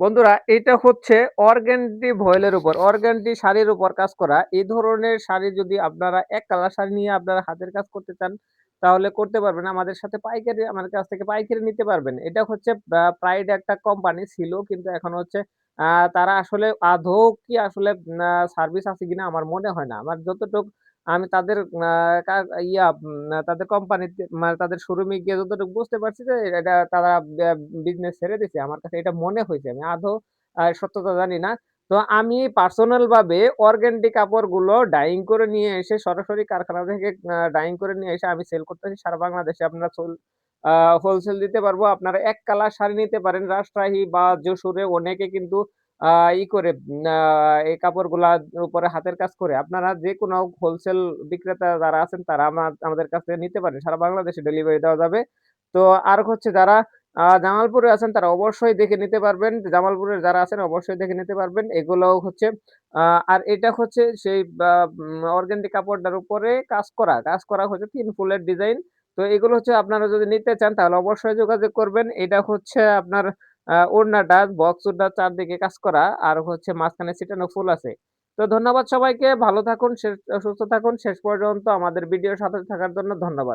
বন্ধুরা এটা হচ্ছে অর্গ্যানডি ভয়েলের উপর অর্গ্যানডি শাড়ির উপর কাজ করা। এই ধরনের শাড়ি যদি আপনারা এক কালার শাড়ি নিয়ে আপনারা হাতের কাজ করতে চান, তাহলে করতে পারবেন। আমাদের সাথে পাইকারি আমার কাছ থেকে পাইকারি নিতে পারবেন। এটা হচ্ছে প্রাইড একটা কোম্পানি ছিল কিন্তু এখন হচ্ছে তারা আসলে আদৌ কি আসলে সার্ভিস আছে কিনা আমার মনে হয় না। আমার যতটুক আমি তাদের ইয়া তাদের কোম্পানিতে মানে তাদের শোরুমে গিয়ে যতটুকু বুঝতে পারছি যে এটা তারা বিজনেস ছেড়ে দিছে। আমার কাছে এটা মনে হয়েছে আমি আদৌ, আ, সত্যতা জানি না। তো আমি পার্সোনাল ভাবে অর্গানডি কাপড়গুলো ডাইং করে নিয়ে এসে সরাসরি কারখানা থেকে ডাইং করে নিয়ে এসে আমি সেল করতেছি সারা বাংলাদেশে আপনারা হোলসেল দিতে পারব। আপনারা এক কালার শাড়ি নিতে পারেন রাজশাহী বা যশোরে অনেকে কিন্তু ই করে এই কাপড়গুলা উপরে হাতের কাজ করে। আপনারা যে কোনো হোলসেল বিক্রেতা যারা আছেন, তারা আমা আমাদের কাছ থেকে নিতে পারেন। সারা বাংলাদেশে ডেলিভারি দেওয়া যাবে। তো আর হচ্ছে যারা জামালপুরে আছেন, তারা অবশ্যই দেখে নিতে পারবেন। জামালপুরের যারা আছেন, অবশ্যই দেখে নিতে পারবেন। এগুলোও হচ্ছে আর এটা হচ্ছে সেই অর্গানডি কাপড়টার উপরে কাজ করা। কাজ করা হচ্ছে তিন ফুলের ডিজাইন। তো এগুলো হচ্ছে আপনারা যদি নিতে চান, তাহলে অবশ্যই যোগাযোগ করবেন। এটা হচ্ছে আপনার ওড়নাটা বক্স ওড়না চারদিকে কাজ করা আর হচ্ছে মাঝখানে সিটানো ফুল আছে। তো ধন্যবাদ সবাইকে। ভালো থাকুন, সুস্থ থাকুন। শেষ পর্যন্ত আমাদের ভিডিওর সাথে থাকার জন্য ধন্যবাদ।